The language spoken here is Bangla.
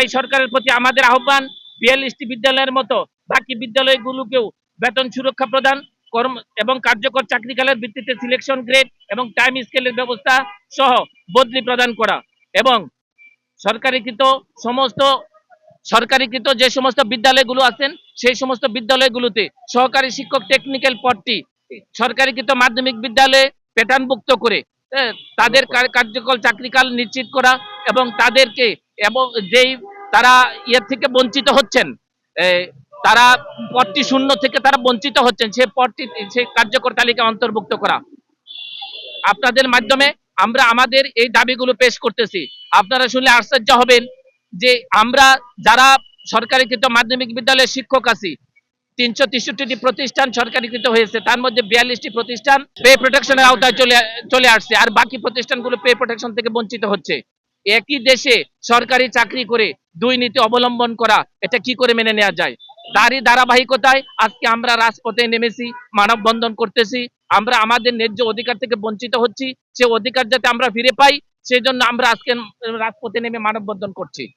তাই সরকারের প্রতি আমাদের আহ্বান বিয়াল্লিশটি বিদ্যালয়ের মতো বাকি বিদ্যালয়গুলোকেও বেতন সুরক্ষা প্রদান, কর্ম এবং কার্যকর চাকরিকালের ভিত্তিতে সিলেকশন গ্রেড এবং টাইম স্কেলের ব্যবস্থা সহ বদলি প্রদান করা এবং সরকারিকৃত সমস্ত, সরকারিকৃত যে সমস্ত বিদ্যালয়গুলো আছেন, সেই সমস্ত বিদ্যালয়গুলোতে সহকারী শিক্ষক টেকনিক্যাল পদটি সরকারিকৃত মাধ্যমিক বিদ্যালয়ে প্যাটার্নভুক্ত করে তাদের কার্যকর চাকরিকাল নিশ্চিত করা এবং তাদেরকে এবং, যেই তারা ইয়ের থেকে বঞ্চিত হচ্ছেন। তারা পদটি শূন্য থেকে তারা বঞ্চিত হচ্ছেন। সে পদটি সেই কার্যকর তালিকা অন্তর্ভুক্ত করা। আপনাদের মাধ্যমে আমরা আমাদের এই দাবিগুলো পেশ করতেছি। আপনারা শুনলে আশ্চর্য হবেন যে আমরা যারা সরকারিকৃত মাধ্যমিক বিদ্যালয়ের শিক্ষক আছি, তিনশো তেষট্টিটি প্রতিষ্ঠান সরকারিকৃত হয়েছে, তার মধ্যে বিয়াল্লিশটি প্রতিষ্ঠান পে প্রোটেকশনের আওতায় চলে চলে আসছে, আর বাকি প্রতিষ্ঠানগুলো পে প্রোটেকশন থেকে বঞ্চিত হচ্ছে। একই দেশে সরকারি চাকরি করে দুর্নীতি অবলম্বন করা, এটা কি করে মেনে নেওয়া যায়? তারই ধারাবাহিকতায় আজকে আমরা রাজপথে নেমেছি, মানববন্ধন করতেছি, আমরা আমাদের ন্যায্য অধিকার থেকে বঞ্চিত হচ্ছি, সে অধিকার যাতে আমরা ফিরে পাই, সেজন্য আমরা আজকে রাজপথে নেমে মানববন্ধন করছি।